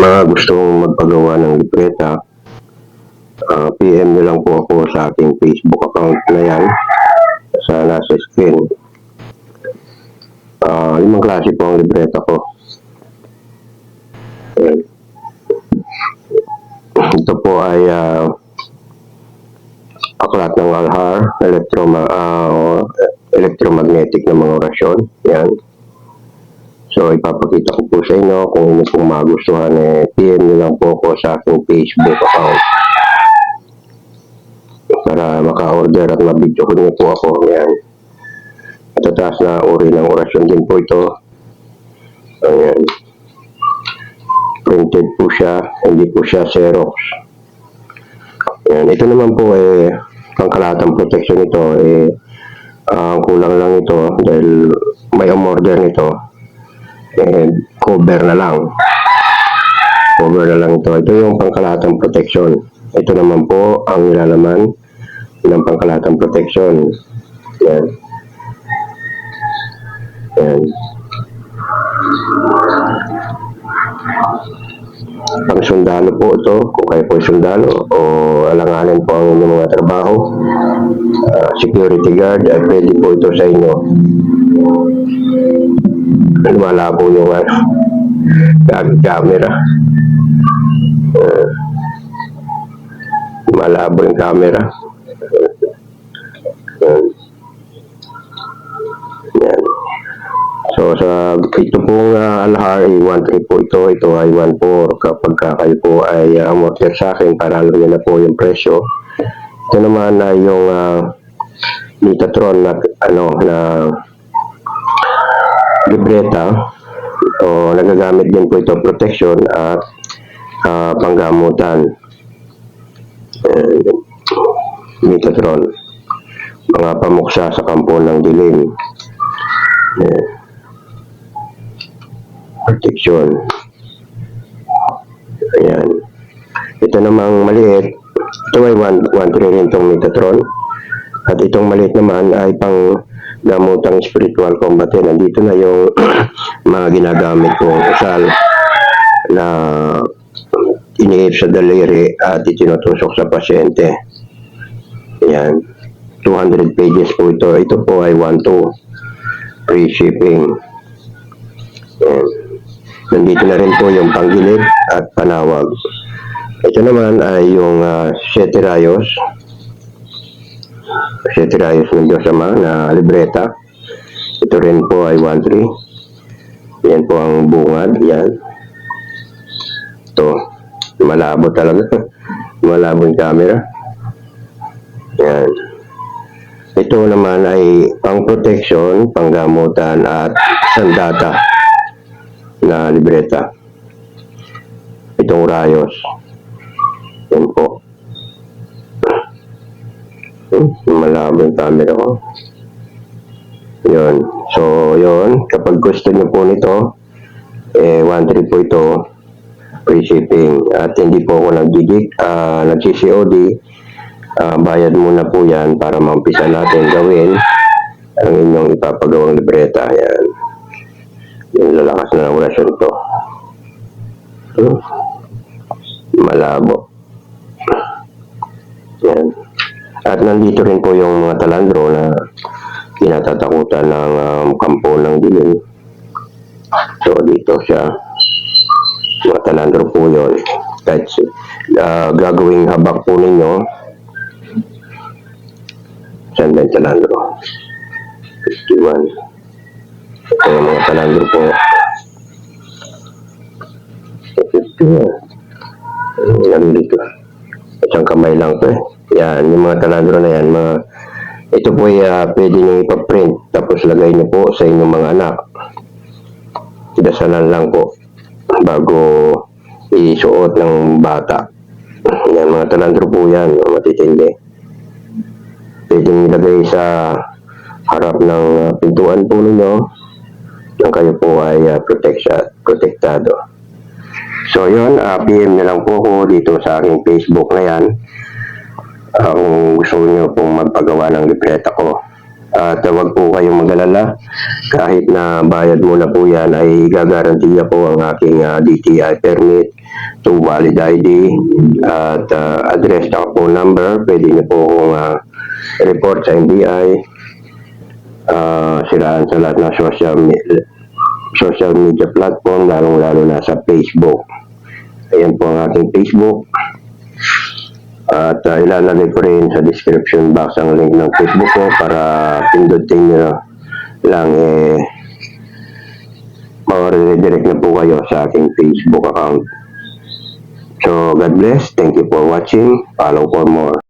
uh, gusto mong magpagawa ng libreta, ah, PM nyo lang po ako sa aking Facebook account na yan sa nasa screen. Ah, limang klase po ang libreta ko. Ito po ay ah, aklat ng Alhar, electroma, o, electromagnetic na mga orasyon. Yan. So, ipapakita ko po sa inyo kung inyo pong magustuhan, eh, PM nyo lang po ako sa aking Facebook account para maka-order at ma-video ko po ako. Yan. Matataas na uri ng orasyon din po ito. Ayan. Printed po siya, hindi po siya Xerox. Yan. Ito naman po eh, pangkalatang protection ito eh, ang kulang lang ito dahil may umorder nito eh, cover na lang. Cover na lang ito. Ito yung pangkalatang protection. Ito naman po ang nilalaman ng pangkalatang protection. Yan. Yan. Pang sundalo po ito, kung kayo po sundalo o alanganin po ang inyong mga trabaho. Ah, security guard, ay pwede po ito sa inyo. Malabo yung ano, gag- camera. Ah, malabo yung camera. Yan. Yan. So sa ito pong uh, ay 1.3 po ito, ito ay 1.4 kapag ka kayo po ay uh, amortir sa akin para alam niyo na po yung presyo. Ito naman ay yung uh, Metatron na ano na libreta o nagagamit din po ito protection at uh, panggamutan. Metatron mga pamuksa sa kampo ng dilim. Protection. Ayan. Ito namang maliit. Ito ay 1 rin itong Metatron. At itong maliit naman ay pang gamutang spiritual combat. Nandito na yung mga ginagamit kong usal na iniip sa daliri at itinutusok sa pasyente. Ayan. 200 pages po ito. Ito po ay 1 to free shipping. Ayan. Nandito na rin po yung panggilid at panawag. Ito naman ay yung uh, Sete Rayos. Sete Rayos ng Diyos Ama na libreta. Ito rin po ay 1-3. Yan po ang bungad. Yan. Ito. Malabo talaga. Malabo yung camera. Yan. Ito naman ay pang protection, panggamutan at sandata na libreta. Itong rayos. Yan po. Malabo yung camera ko. Yun. So, yun. Kapag gusto niyo po nito, eh, 1-3 po ito. Free shipping. At hindi po ako nag-gig, uh, nag-CCOD. Ah, bayad muna po yan para maumpisa natin gawin ang inyong ipapagawang libreta. Yan. Yung lalakas na orasyon to. Hmm. Malabo. Yan. At nandito rin po yung mga talandro na kinatatakutan ng um, kampo ng dilim. So, dito siya. Mga talandro po yun. Kahit uh, gagawing habak po ninyo, San Ben Talandro. 51. Ito yung mga talandro po. 51. Ano dito? Isang kamay lang to eh. Yan, yung mga talandro na yan, mga ito po ay uh, pwede nyo ipaprint tapos lagay nyo po sa inyong mga anak. Dasalan lang po bago isuot ng bata. Yan, mga talandro po yan, matitindi. Pwede nyo ilagay sa harap ng uh, pintuan po ninyo nang kayo po ay uh, proteksya, protektado. So yun, uh, PM na lang po ako dito sa aking Facebook na yan. Uh, kung gusto niyo pong magpagawa ng libreta ko. At uh, wag po kayong magalala. Kahit na bayad muna po yan ay gagarantiya po ang aking ah, DTI permit to valid ID at ah, address at phone number. Pwede niyo po akong ah, report sa NBI. Ah, silaan sa lahat ng social, me- social media platform, lalong-lalo na sa Facebook. Ayan po ang aking Facebook. At uh, ilalagay ko rin sa description box ang link ng Facebook ko para pindutin nyo lang eh ma-redirect na po kayo sa aking Facebook account. So, God bless. Thank you for watching. Follow for more.